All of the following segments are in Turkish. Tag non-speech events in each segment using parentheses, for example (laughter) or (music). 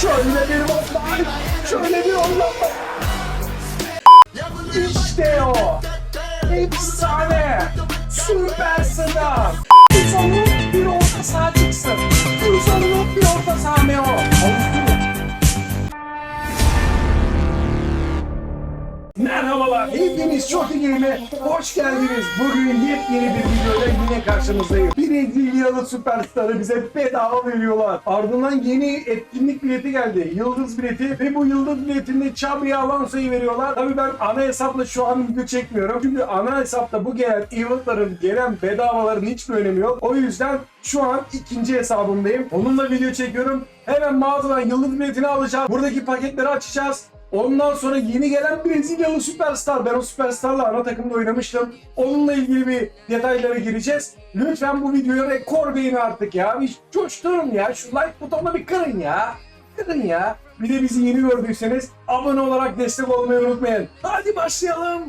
Şöyle bir online, şöyle bir online. İşte o. Efsane. Süper sınav. Uzanıp bir orta saha çıksın. Uzanıp bir orta saha Meo. Merhabalar, hepiniz çok ilgili hoş geldiniz. Bugün yepyeni bir videoda yine karşınızdayım. Brezilyalı süperstarı bize bedava veriyorlar. Ardından yeni etkinlik bileti geldi. Yıldız bileti ve bu yıldız biletinde Xabi Alonso'yu veriyorlar. Tabii ben ana hesapla şu an video çekmiyorum. Çünkü ana hesapta bu gelen eventların, gelen bedavaların hiçbir önemi yok. O yüzden şu an ikinci hesabımdayım. Onunla video çekiyorum. Hemen mağazadan yıldız biletini alacağız. Buradaki paketleri açacağız. Ondan sonra yeni gelen Brezilyalı süperstar. Ben o süperstarla ana takımda oynamıştım. Onunla ilgili bir detaylara gireceğiz. Lütfen bu videoya rekor beğeni artık ya. Bir coşturun ya. Şu like butonuna bir kırın ya. Kırın ya. Bir de bizi yeni gördüyseniz abone olarak destek olmayı unutmayın. Hadi başlayalım.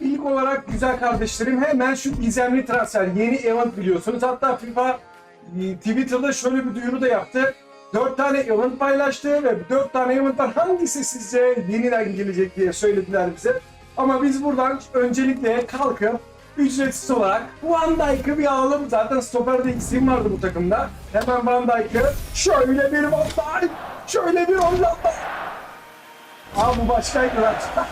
İlk olarak güzel kardeşlerim hemen şu gizemli transfer yeni event biliyorsunuz. Hatta FIFA e, Twitter'da şöyle bir duyuru da yaptı. 4 tane event paylaştı ve 4 tane event'tan hangisi sizce yeniden gelecek diye söylediler bize. Ama biz buradan öncelikle kalkıp ücretsiz olarak Van Dijk'ı bir alalım. Zaten stoperde isim vardı bu takımda. Hemen Van Dijk'ı şöyle bir Van Dijk, şöyle bir Hollanda. Abi bu başkaydı lan. (laughs)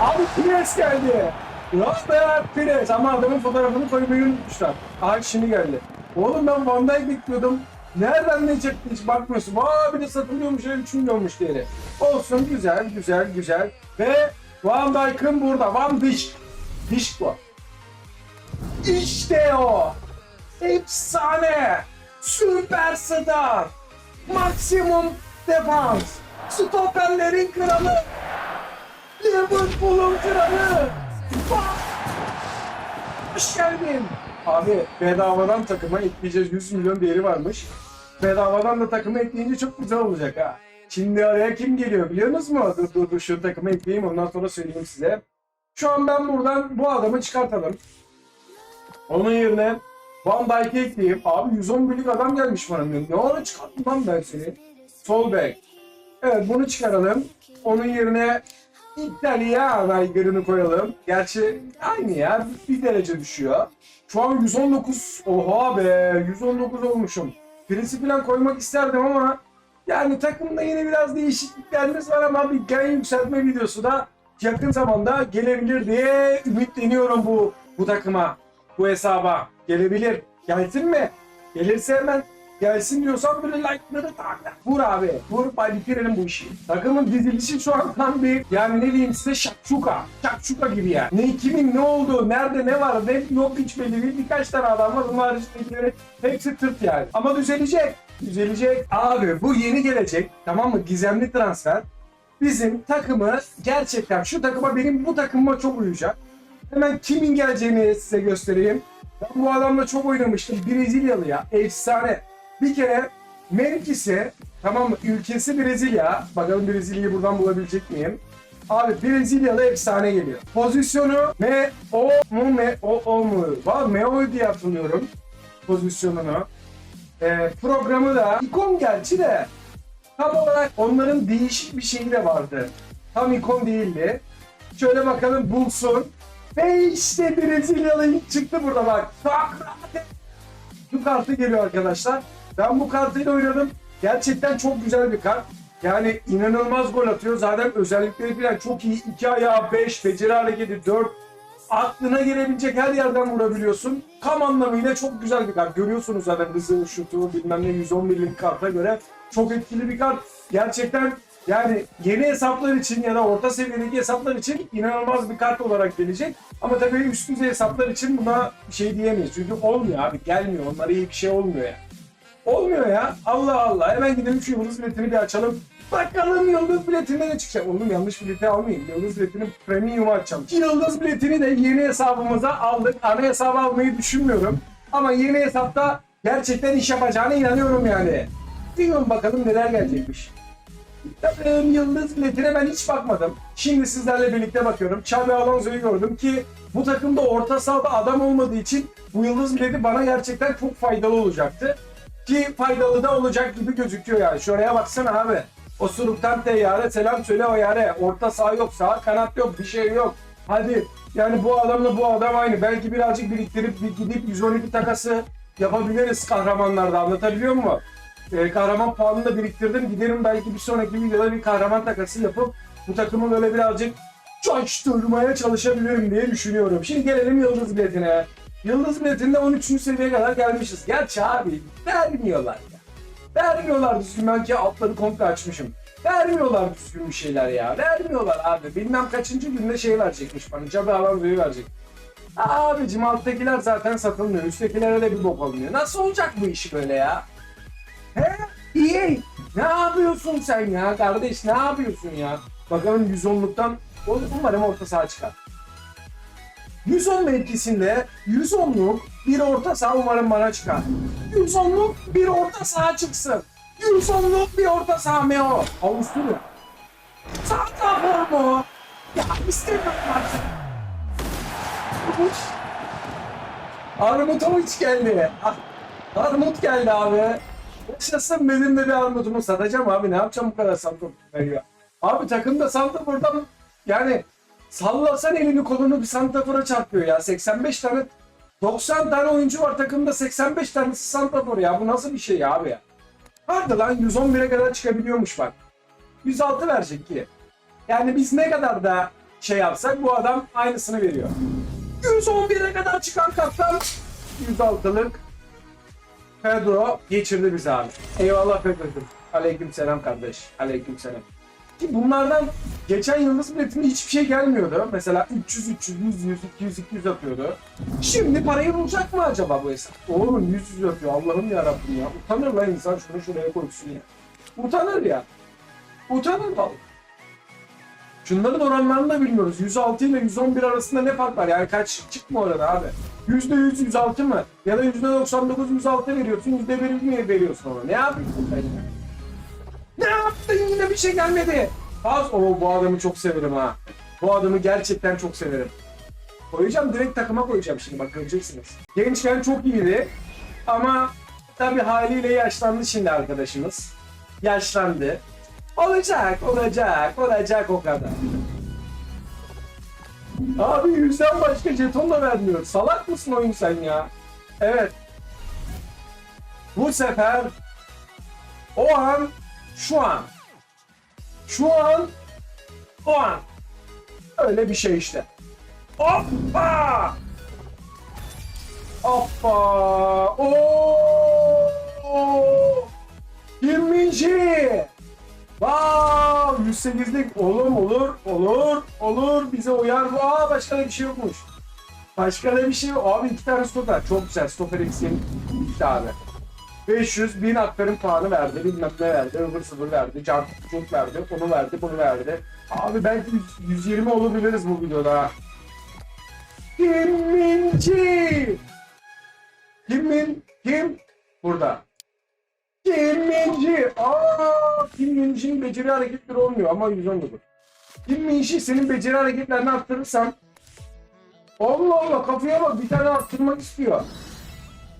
Abi Pires geldi. Robert Pires ama adamın fotoğrafını koymayı unutmuşlar. Abi şimdi geldi. Oğlum ben Van Dijk bekliyordum. Nereden ne çıktı hiç bakmıyorsun. Aa bir de satılıyormuş öyle 3 milyonmuş diye. Olsun güzel güzel güzel. Ve Van Dijk'ın burada. Van Dijk. Dijk bu. İşte o. Efsane. Süperstar. Maksimum defans. Stoperlerin kralı. Liverpool'un kralı. Bak! Hoş geldin. Abi bedavadan takıma ekleyeceğiz 100 milyon değeri varmış. Bedavadan da takıma ekleyince çok güzel olacak ha. Şimdi araya kim geliyor biliyor musunuz mu? Dur dur dur şu takıma ekleyeyim ondan sonra söyleyeyim size. Şu an ben buradan bu adamı çıkartalım. Onun yerine Van Dijk'e ekleyeyim. Abi 110 birlik adam gelmiş bana. Ne ara çıkarttım lan ben seni? Sol. Evet bunu çıkaralım. Onun yerine İtalya aygırını koyalım. Gerçi aynı ya. Bir derece düşüyor. Şu an 119. Oha be. 119 olmuşum. Presi falan koymak isterdim ama yani takımda yine biraz değişikliklerimiz var ama bir gen yükseltme videosu da yakın zamanda gelebilir diye ümitleniyorum bu bu takıma. Bu hesaba. Gelebilir. Gelsin mi? Gelirse hemen gelsin diyorsan böyle like'ları tak. Vur abi. Vur hadi bitirelim bu işi. Takımın dizilişi şu an tam bir yani ne diyeyim size şakşuka. Şakşuka gibi yani. Ne kimin ne olduğu, nerede ne var ne yok hiç belli değil. Birkaç tane adam var. Bunun haricindekileri hepsi tırt yani. Ama düzelecek. Düzelecek. Abi bu yeni gelecek. Tamam mı? Gizemli transfer. Bizim takımı gerçekten şu takıma benim bu takımıma çok uyacak. Hemen kimin geleceğini size göstereyim. Ben bu adamla çok oynamıştım. Brezilyalı ya. Efsane. Bir kere Memphis'e tamam mı? Ülkesi Brezilya. Bakalım Brezilya'yı buradan bulabilecek miyim? Abi Brezilyalı efsane geliyor. Pozisyonu me o mu me o o mu? Var Meo diye hatırlıyorum pozisyonunu. Ee, programı da ikon gerçi de tam olarak onların değişik bir şeyi de vardı. Tam ikon değildi. Şöyle bakalım bulsun. Ve işte Brezilyalı çıktı burada bak. Bu kartı geliyor arkadaşlar. Ben bu kartıyla oynadım. Gerçekten çok güzel bir kart. Yani inanılmaz gol atıyor. Zaten özellikleri falan çok iyi. 2 ayağı 5, beceri hareketi 4. Aklına gelebilecek her yerden vurabiliyorsun. Tam anlamıyla çok güzel bir kart. Görüyorsunuz zaten hızı, şutu, bilmem ne 111'lik karta göre çok etkili bir kart. Gerçekten yani yeni hesaplar için ya da orta seviyedeki hesaplar için inanılmaz bir kart olarak gelecek. Ama tabii üst düzey hesaplar için buna şey diyemeyiz. Çünkü olmuyor abi gelmiyor. Onlara iyi bir şey olmuyor ya. Olmuyor ya. Allah Allah. Hemen gidelim şu yıldız biletini bir açalım. Bakalım yıldız biletinde ne çıkacak? Oğlum yanlış bileti almayayım. Yıldız biletinin premium'u açacağım. Yıldız biletini de yeni hesabımıza aldık. Ana hesabı almayı düşünmüyorum. Ama yeni hesapta gerçekten iş yapacağına inanıyorum yani. Bilmiyorum bakalım neler gelecekmiş. Tabii yıldız biletine ben hiç bakmadım. Şimdi sizlerle birlikte bakıyorum. Xabi Alonso'yu gördüm ki bu takımda orta sahada adam olmadığı için bu yıldız bileti bana gerçekten çok faydalı olacaktı. Ki faydalı da olacak gibi gözüküyor yani. Şuraya baksana abi. O suruktan teyyare selam söyle o yare. Orta saha yok, sağ kanat yok, bir şey yok. Hadi yani bu adamla bu adam aynı. Belki birazcık biriktirip bir gidip 112 takası yapabiliriz kahramanlarda. Anlatabiliyor muyum? Ee, kahraman puanını da biriktirdim. Giderim belki bir sonraki videoda bir kahraman takası yapıp bu takımı böyle birazcık coşturmaya çalışabilirim diye düşünüyorum. Şimdi gelelim Yıldız Biletine. Yıldız Biletinde 13. seviyeye kadar gelmişiz. Gerçi abi vermiyorlar ya. Vermiyorlar düzgün ben ki altları komple açmışım. Vermiyorlar düzgün bir şeyler ya. Vermiyorlar abi. Bilmem kaçıncı günde şey verecekmiş bana. Cadı Alanzo'yu verecek. Abicim alttakiler zaten satılmıyor. Üsttekilere de bir bok alınıyor. Nasıl olacak bu iş böyle ya? He? İyi. Ne yapıyorsun sen ya kardeş? Ne yapıyorsun ya? Bakalım 110'luktan umarım orta saha çıkar. 110 mevkisinde 110'luk bir orta saha umarım bana çıkar. 110'luk bir orta saha çıksın. 110'luk bir orta saha Meo. Avusturya. Santrafor mu? Ya istemiyorum artık. Armutoviç geldi. Ah, Armut geldi abi. Yaşasın benim de bir armutumu satacağım abi. Ne yapacağım bu kadar santrafor veriyor. Abi takımda santrafordan yani sallasan elini kolunu bir santrafora çarpıyor ya. 85 tane 90 tane oyuncu var takımda 85 tanesi santrafor ya. Bu nasıl bir şey abi ya? Hadi lan 111'e kadar çıkabiliyormuş bak. 106 verecek ki. Yani biz ne kadar da şey yapsak bu adam aynısını veriyor. 111'e kadar çıkan kaptan 106'lık Pedro geçirdi bizi abi. Eyvallah Pedro'cum. Aleyküm selam kardeş. Aleyküm selam. Ki bunlardan geçen yıldız biletinde hiçbir şey gelmiyordu. Mesela 300, 300, 100, 100, 200, 200 atıyordu. Şimdi parayı bulacak mı acaba bu hesap? Oğlum 100 100 atıyor. Allah'ım yarabbim ya. Utanır lan insan şunu şuraya koysun ya. Utanır ya. Utanır vallahi. Şunların oranlarını da bilmiyoruz. 106 ile 111 arasında ne fark var? Yani kaç çıkma orada abi? %100 106 mı? Ya da %99 106 veriyorsun, %1 mi veriyorsun ona? Ne yapıyorsun ya? Ne yaptın yine bir şey gelmedi. Az o bu adamı çok severim ha. Bu adamı gerçekten çok severim. Koyacağım direkt takıma koyacağım şimdi bak göreceksiniz. Gençken çok iyiydi. Ama tabi haliyle yaşlandı şimdi arkadaşımız. Yaşlandı. Olacak, olacak, olacak o kadar. Abi yüzden başka jeton da vermiyor. Salak mısın oyun sen ya? Evet. Bu sefer o an şu an. Şu an o an. Öyle bir şey işte. Hoppa! Hoppa! Oo! 20. Wow! 108'lik oğlum olur, olur, olur. Bize uyar. Aa başka da bir şey yokmuş. Başka da bir şey yok. Abi iki tane stoper. Çok güzel. Stoper eksiğim gitti abi. 500 bin aktarım puanı verdi. Bilmem ne verdi. Ivır sıvır verdi. Can çok verdi. Onu verdi. Bunu verdi. Abi belki 100 120 olabiliriz bu videoda. Kimminci? Kimmin? Kim? Burada. Kimminci? Aa, Kimminci'nin beceri hareketleri olmuyor ama 119. Kimminci senin beceri hareketlerini arttırırsan Allah Allah kafaya bak bir tane arttırmak istiyor.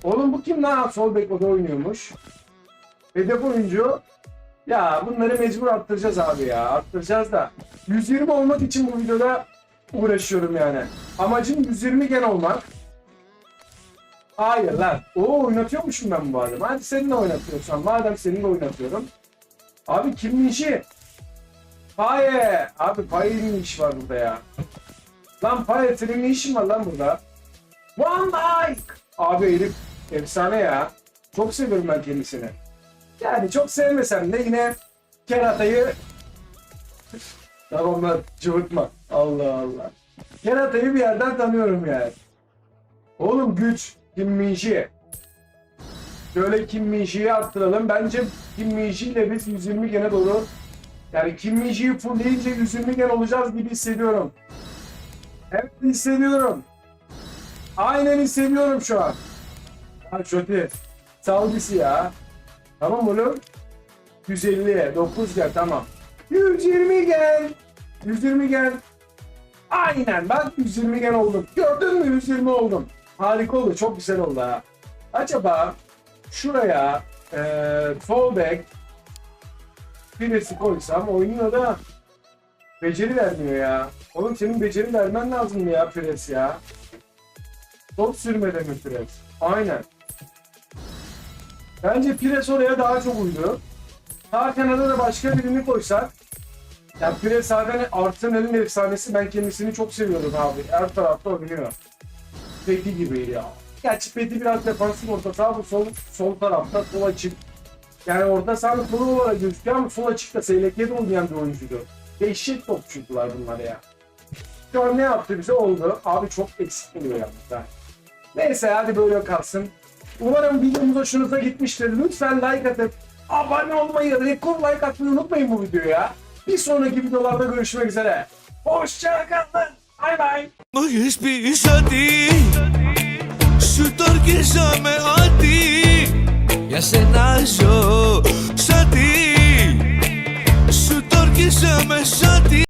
Oğlum bu kim lan? Sol bek da oynuyormuş. Hedef oyuncu. Ya bunları mecbur arttıracağız abi ya. Arttıracağız da. 120 olmak için bu videoda uğraşıyorum yani. Amacım 120 gen olmak. Hayır lan. Oo oynatıyormuşum ben bu adamı. Hadi seninle oynatıyorsan. Madem seninle oynatıyorum. Abi kimin işi? Paye. Abi Paye'nin işi var burada ya. Lan Paye senin ne işin var lan burada? Van Dijk. Abi herif efsane ya. Çok seviyorum ben kendisini. Yani çok sevmesem de yine Kerata'yı Tamam lan cıvıtma. Allah Allah. Kerata'yı bir yerden tanıyorum yani. Oğlum güç. Kim Minji. Şöyle Kim Minji'yi arttıralım. Bence Kim Minji ile biz 120 gene doğru. Yani Kim Minji'yi fullleyince 120 gen olacağız gibi hissediyorum. Evet hissediyorum. Aynen hissediyorum şu an. Ha kötü. Salgısı ya. Tamam oğlum. 150, 9 gel tamam. 120 gel. 120 gel. Aynen ben 120 gen oldum. Gördün mü 120 oldum. Harika oldu. Çok güzel oldu ha. Acaba şuraya sol bek Pires'i koysam oynuyor da beceri vermiyor ya. Oğlum senin beceri vermen lazım ya Pires ya. Top sürmede mi Pires? Aynen. Bence Pires oraya daha çok uydu. Sağ kenarda da başka birini koysak. Ya Pires zaten Arsenal'in efsanesi. Ben kendisini çok seviyorum abi. Her tarafta oynuyor. Peti gibi ya. Gerçi Peti biraz defansif orta saha bu sol, sol tarafta sol açık. Yani orta sahanın kolu olarak gözüküyor ama sol açıkta Seylekiye'de oynayan bir oyuncuydu. Eşek topçuydular bunlar ya. Şu an ne yaptı bize oldu. Abi çok eksik geliyor yalnız ha. Neyse hadi böyle kalsın. Umarım videomuz hoşunuza gitmiştir. Lütfen like atıp abone olmayı, rekor like atmayı unutmayın bu videoya. Bir sonraki videolarda görüşmek üzere. Hoşçakalın. Bay bay. Hoy es pis a ti, su torquísame ya se nació, sa ti, su torquísame a.